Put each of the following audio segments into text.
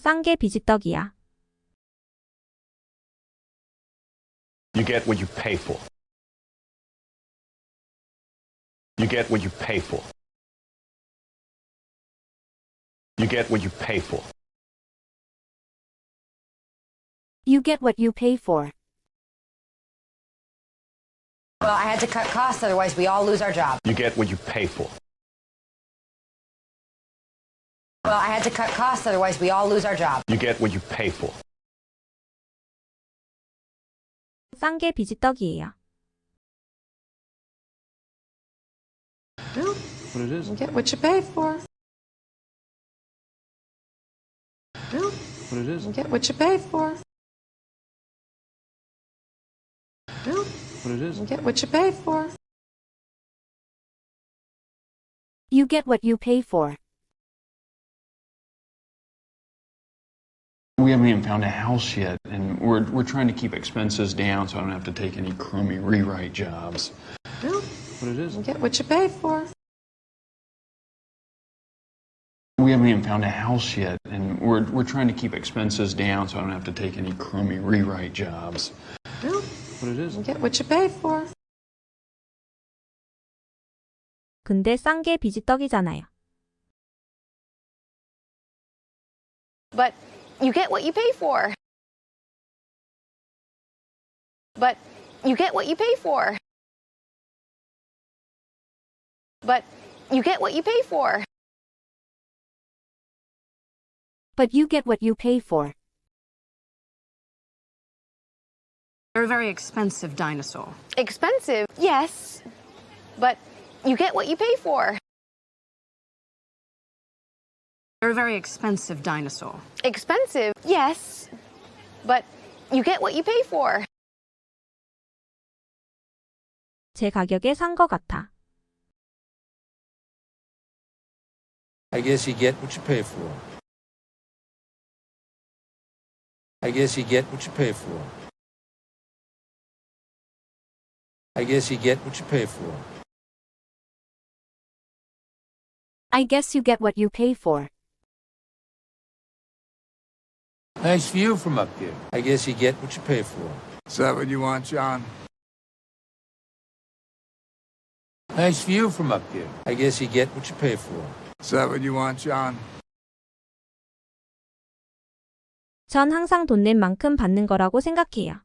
싼 게 비지떡이야. You get what you pay for. You get what you pay for. You get what you pay for. You get what you pay for. Well, I had to cut costs, otherwise we all lose our job. You get what you pay for. Well, I had to cut costs, otherwise we all lose our job. You get what you pay for. 싼 게 비지떡이에요. What it is? You get what you pay for. What it is? You get what you pay for. What it is? You get what you pay for. You get what you pay for. We haven't even found a house yet, and we're we're trying to keep expenses down so I don't have to take any crummy rewrite jobs. What it is? You get what you pay for. We haven't even found a house yet, and we're we're trying to keep expenses down so I don't have to take any crummy rewrite jobs. What it is? You get what you pay for. 근데 싼 게 비지떡이잖아요. But you get what you pay for. But you get what you pay for. But you get what you pay for. But you get what you pay for. They're a very expensive dinosaur. Expensive, yes. But you get what you pay for. They're a very expensive dinosaur. Expensive, yes. But you get what you pay for. 제 가격에 산 거 같아. I guess you get what you pay for. I guess you get what you pay for. I guess you get what you pay for. I guess you get what you pay for. Nice view from up here. I guess you get what you pay for. Is that what you want, John? Nice view from up here. I guess you get what you pay for. Is that what you want, John? 전 항상 돈 낸 만큼 받는 거라고 생각해요.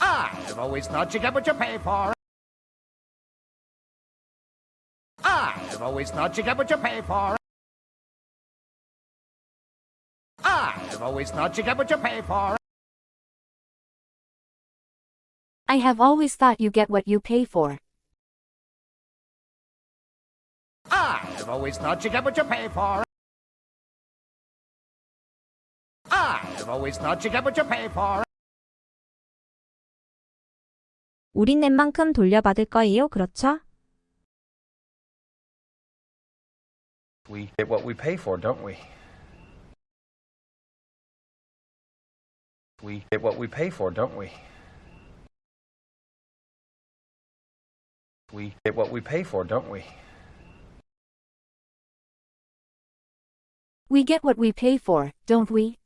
I've always thought you get what you pay for. I've always thought you get what you pay for. I've always thought you get what you pay for. I have always thought you get what you pay for. I've always thought you get what you pay for. I've always thought you get what you pay for. 우린 낸 만큼 돌려받을 거예요. 그렇죠? We get what we pay for, don't we? We get what we pay for, don't we? We get what we pay for, don't we? We get what we pay for, don't we?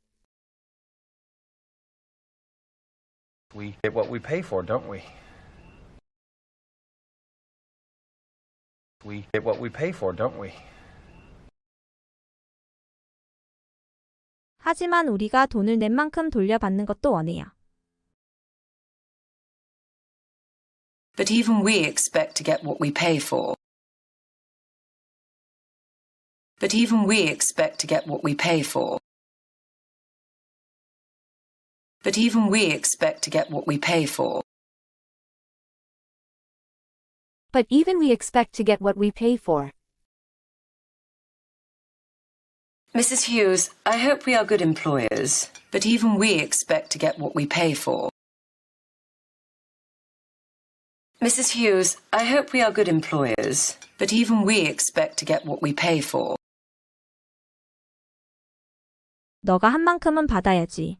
We get what we pay for, don't we? We get what we pay for, don't we? 하지만 우리가 돈을 낸 만큼 돌려받는 것도 원해요. But even we expect to get what we pay for. But even we expect to get what we pay for. But even we expect to get what we pay for. But even we expect to get what we pay for. Mrs. Hughes, I hope we are good employers, but even we expect to get what we pay for. Mrs. Hughes, I hope we are good employers, but even we expect to get what we pay for. 너가 한 만큼은 받아야지.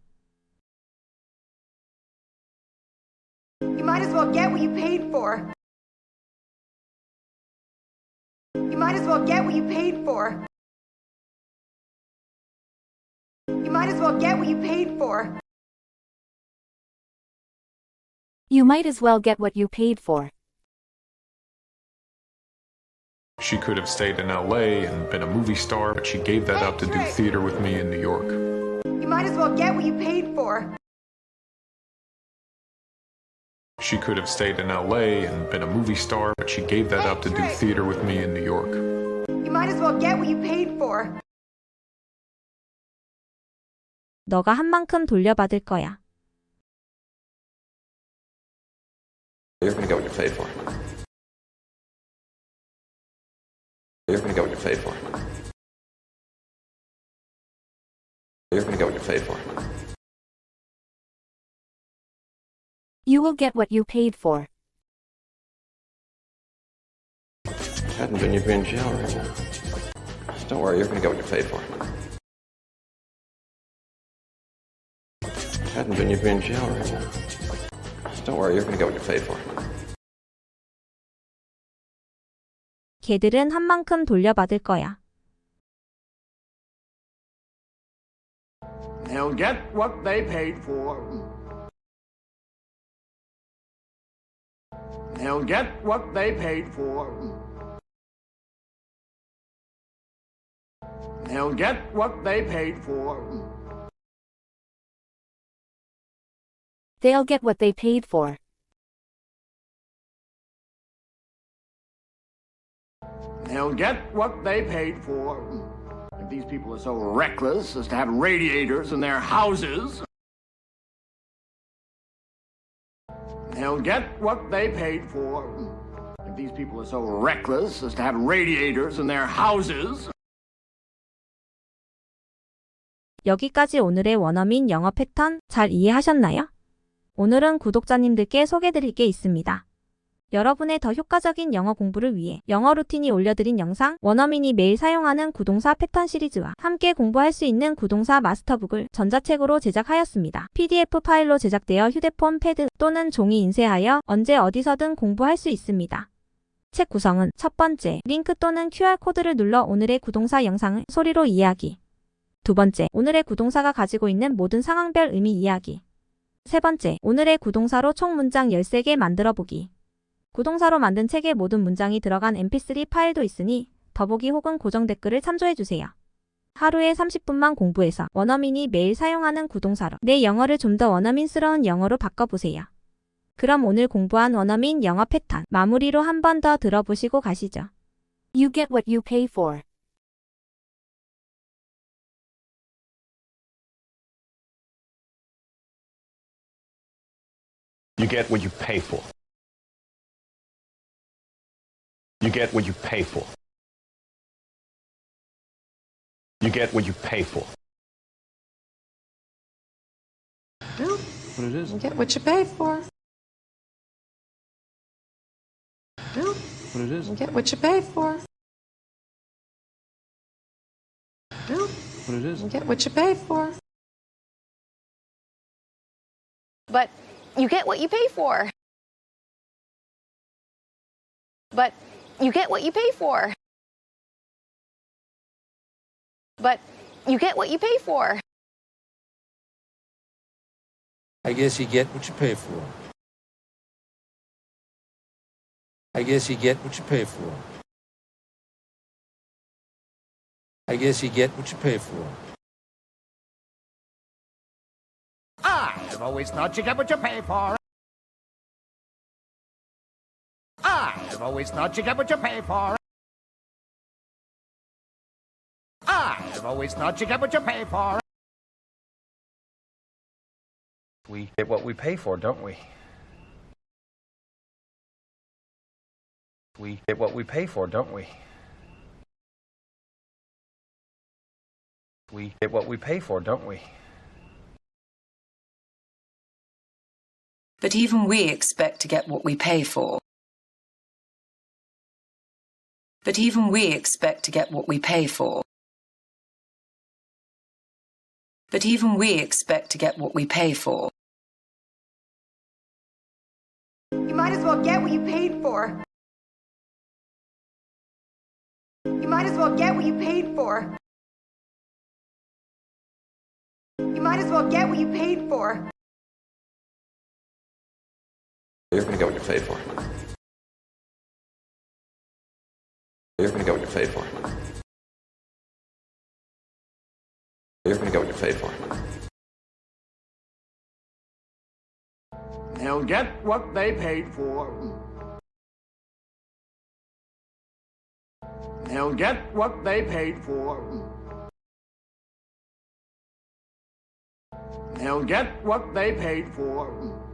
You might as well get what you paid for. You might as well get what you paid for. Might as well get what you paid for. You might as well get what you paid for. She could have stayed in LA and been a movie star, but she gave that up to do theater with me in New York. You might as well get what you paid for. She could have stayed in LA and been a movie star, but she gave that up to do theater with me in New York. You might as well get what you paid for. 너가 한 만큼 돌려받을 거야. You're gonna get what you paid for. You're gonna get what you paid for. You're gonna get what you paid for. You will get what you paid for. Hadn't been, you'd be in jail right now. Don't worry, you're gonna get what you paid for. Hadn't been, you'd be in jail right now. Don't worry, you're gonna get what you paid for. 걔들은 한 만큼 돌려받을 거야. They'll get what they paid for. They'll get what they paid for. They'll get what they paid for. They'll get what they paid for. They'll get what they paid for. If these people are so reckless as to have radiators in their houses, they'll get what they paid for. If these people are so reckless as to have radiators in their houses, 여기까지 오늘의 원어민 영어 패턴 잘 이해하셨나요? 오늘은 구독자님들께 소개드릴 게 있습니다. 여러분의 더 효과적인 영어 공부를 위해 영어 루틴이 올려드린 영상 원어민이 매일 사용하는 구동사 패턴 시리즈와 함께 공부할 수 있는 구동사 마스터북을 전자책으로 제작하였습니다. PDF 파일로 제작되어 휴대폰, 패드 또는 종이 인쇄하여 언제 어디서든 공부할 수 있습니다. 책 구성은 첫 번째, 링크 또는 QR코드를 눌러 오늘의 구동사 영상을 소리로 이해하기. 두 번째, 오늘의 구동사가 가지고 있는 모든 상황별 의미 이야기. 세 번째, 오늘의 구동사로 총 문장 13개 만들어 보기. 구동사로 만든 책의 모든 문장이 들어간 mp3 파일도 있으니 더보기 혹은 고정 댓글을 참조해 주세요. 하루에 30분만 공부해서 원어민이 매일 사용하는 구동사로 내 영어를 좀 더 원어민스러운 영어로 바꿔보세요. 그럼 오늘 공부한 원어민 영어 패턴 마무리로 한 번 더 들어보시고 가시죠. You get what you pay for. You get what you pay for. You get what you pay for. You get what you pay for. Well, What it is? you get what you paid for. Well, What it is? you get what you paid for. Well, What it is? you get what you paid for. But you get what you pay for. But you get what you pay for. But you get what you pay for. I guess you get what you pay for. I guess you get what you pay for. I guess you get what you pay for. I've always thought you get what you pay for. I've always thought you get what you pay for. I've always thought you get what you pay for. We get what we pay for, don't we? We get what we pay for, don't we? We get what we pay for, don't we? But even we expect to get what we pay for. But even we expect to get what we pay for. But even we expect to get what we pay for. You might as well get what you paid for. You might as well get what you paid for. You might as well get what you paid for. You're gonna get what you paid for. You're gonna get what you paid for. You're gonna get what you paid for. They'll get what they paid for. They'll get what they paid for. They'll get what they paid for.